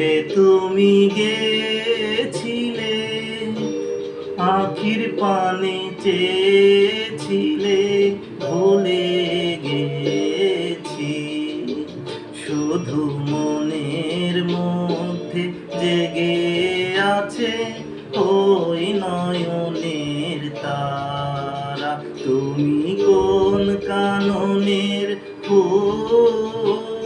কবে তুমি গেছিলে, আখির পানে চেয়েছিলে ভুলে গেছি। শুধু মনের মধ্যে জেগে আছে ওই নয়নের তারা। তুমি কোন কাননের ফুল?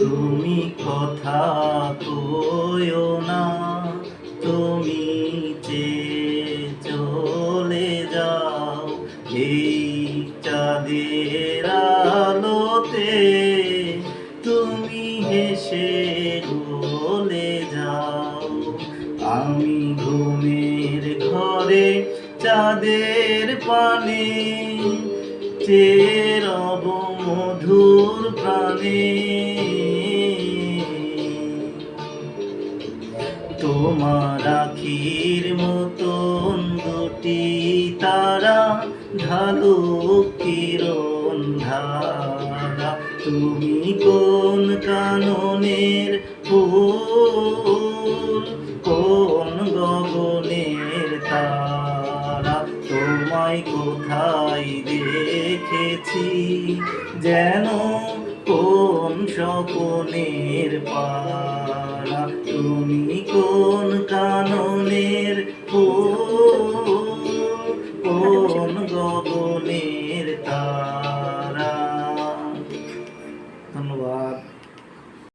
তুমি কথা না তুমি যে চলে যাও তুমি হেসে গলে যাও। আমি ঘুমের ঘরে চাঁদের পানে চেরব মধুর প্রাণে। তোমার আখির মতন দুটি তারা, ঢালু কিরণ ধারা। তুমি কোন কাননের ফুল? কোথায় দেখেছি যেন কোন স্বপনের পারা তুমি কোন কানন